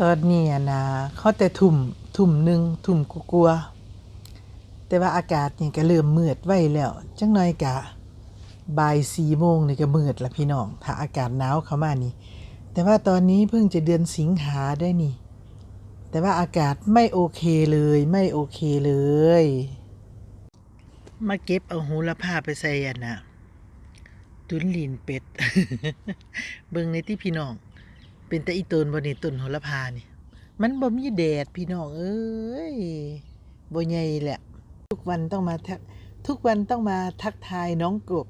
ตอนนี้นะเขาแต่ทุ่มทุ่มหนึ่งทุ่มกลัวแต่ว่าอากาศนี่ก็เริ่มมืดไว้แล้ว จังหน่อยกะบ่ายสี่โมงนี่ก็มืดละพี่น้อง ถ้าอากาศหนาวเข้ามานี่ แต่ว่าตอนนี้เพิ่งจะเดือนสิงหาได้นี่ แต่ว่าอากาศไม่โอเคเลยไม่โอเคเลย มาเก็บเอาหูละผ้าไปใส่อันน่ะตุนลีนเป็ด เบิ่งในที่พี่น้อง เป็นแต่อีตนบ่นี่ต้นโหระพานี่ มันบ่มีแดดพี่น้องเอ้ยบ่ใหญ่แหละ ทุกวันต้องมาทักทุกวันต้องมาทักทายน้องกบ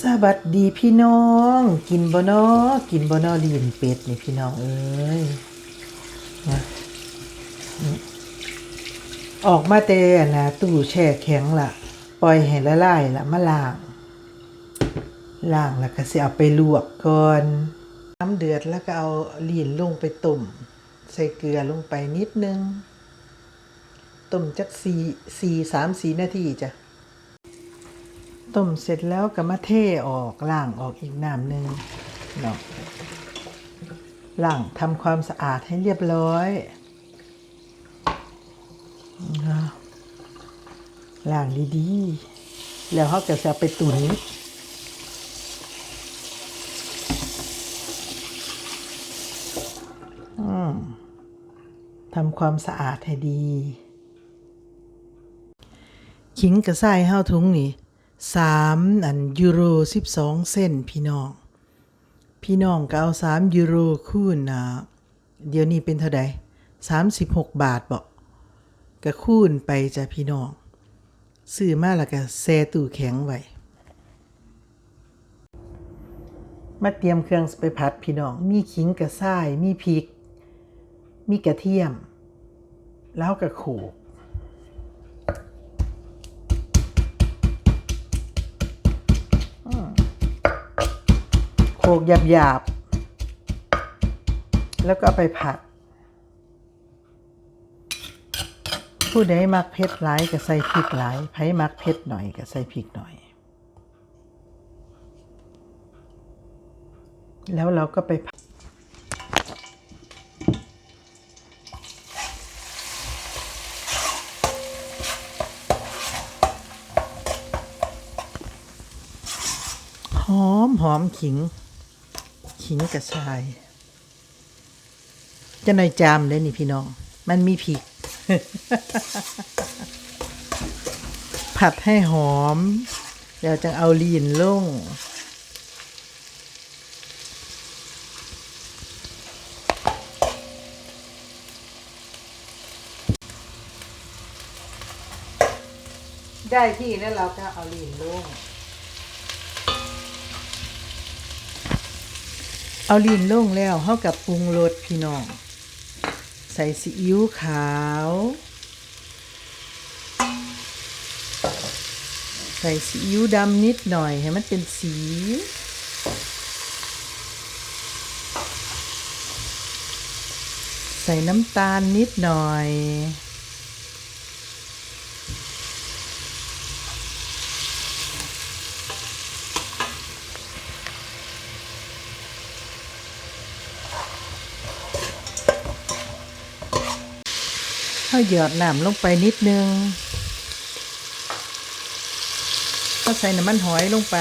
สวัสดีพี่น้อง กินบ่นอกินบ่นอลีนเป็ดนี่พี่น้องเอ้ยนะออกมาแต่นะตู้แช่แข็งละปล่อยให้ละลายละมาล้าง ล้างแล้วก็สิเอาไปลวกก่อน น้ำเดือดแล้วก็เอาลีนลงไปต้มใส่เกลือลงไปนิดนึงต้มจักสี่สี่สามสี่นาทีจ้ะต้มเสร็จแล้วก็มาเทออกล้างออกอีกน้ำหนึ่งเนาะล้างทำความสะอาดให้เรียบร้อยล้างดีๆ แล้วเขาก็จะเอาไปตุ๋น อืม ทำความสะอาดให้ดี ขิงกระไส้ห้าถุงนี่สามอันยูโรสิบสองเส้นพี่น้อง พี่น้องก็เอาสามยูโรคูณนะเดี๋ยวนี้เป็นเท่าใดสามสิบหกบาทบอกก็คูณไปจ้ะพี่น้องซื้อมาแล้วก็แช่ตู้แข็งไว้มาเตรียมเครื่องไปผัดพี่น้อง มีขิงกระส่าย มีพริก มีกระเทียม แล้วก็โขลกอืมโขลกหยาบๆ แล้วก็ไปผัด ผู้ใดมักเผ็ดหลายก็ใส่พริกหลายไผมักเผ็ดหน่อยก็ใส่พริกหน่อย แล้วเราก็ไป อมหอมขิง ขิงกระชาย จะหน่อยจามเลยนี่พี่น้อง มันมีผิก ผัดให้หอมเดี๋ยวจะเอาลีนลงได้ที่แล้วเราก็เอาลีนลง เอาลีนลงแล้วเท่ากับปรุงรสพี่น้อง ใส่ซีอิ๊วขาว ใส่ซีอิ๊วดำนิดหน่อยให้มันเป็นสีใส่น้ำตาลนิดหน่อย ข้าหยอดน้ำลงไปนิดนึงก็ใส่น้ำมันหอยลงไป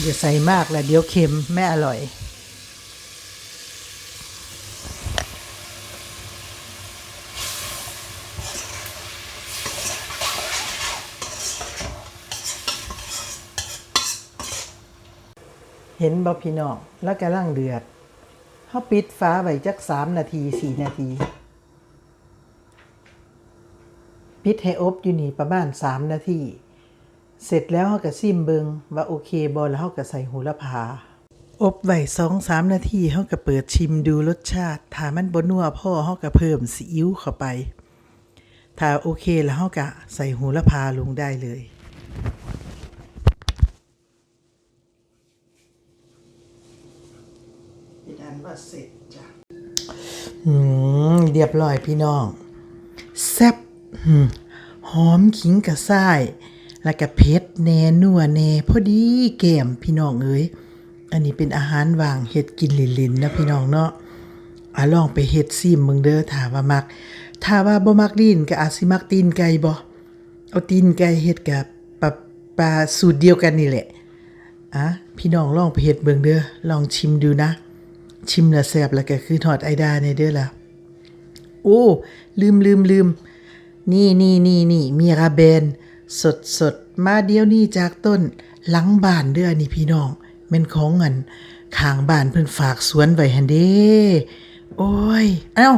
อย่าใส่มากละเดี๋ยวเค็มไม่อร่อย เห็นบ่พี่น้องแล้วกำลังเดือด เขาปิดฟ้าไว้จักสามนาทีสี่นาที ปิดให้อบอยู่นี่ประมาณสามนาทีเสร็จแล้วเขาก็ซิมเบิงว่าโอเคบอแล้วเขาก็ใส่หูละพา อบไว้สองสามนาทีเขาก็เปิดชิมดูรสชาติ ถ้ามันบนัวพ่อเขาก็เพิ่มซีอิ๊วเข้าไป ถ้าโอเคแล้วเขาก็ใส่หูละพาลงได้เลย พี่ดันว่าเสร็จจ้ะอืมเรียบร้อยพี่น้อง แซ่บอืมหอมขิงกระส่าย แล้วก็เผ็ดแหน่นัวแหน่พอดีแก้มพี่น้องเอ้ยอันนี้เป็นอาหารว่างเฮ็ดกินลินๆนะพี่น้องเนาะอะลองไปเฮ็ดซิมเบิ่งเด้อถ้าว่ามัก ถ้าว่าบ่มักลิ้นก็อาจสิมักตีนไก่บ่เอาตีนไก่เฮ็ดกับปลาปลาสูตรเดียวกันนี่แหละอะพี่น้องลองไปเฮ็ดเบิ่งเด้อลองชิมดูนะ ชิมแล้วแซ่บแล้วก็คือทอดไอดาในเด้อล่ะ โอ้ ลืมลืมลืมนี่นี่นี่นี่มีราเบน สดสดมาเดียวนี่จากต้น หลังบ้านเด้อนี่พี่น้องแม่นของเงินข้างบ้านเพิ่นฝากสวนไว้หันเด้โอ้ย เอ้า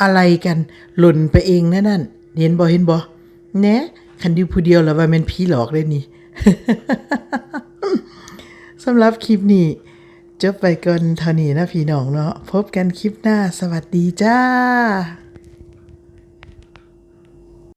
อะไรกัน หล่นไปเองนะนั่นเห็นบ่เห็นบ่แหนะคันอยู่ผู้เดียวแล้วว่าแม่นผีหลอกเลยนี่สำหรับคลิปนี้ จบไปก่อนเท่านี้นะพี่น้องเนาะพบกันคลิปหน้าสวัสดีจ้า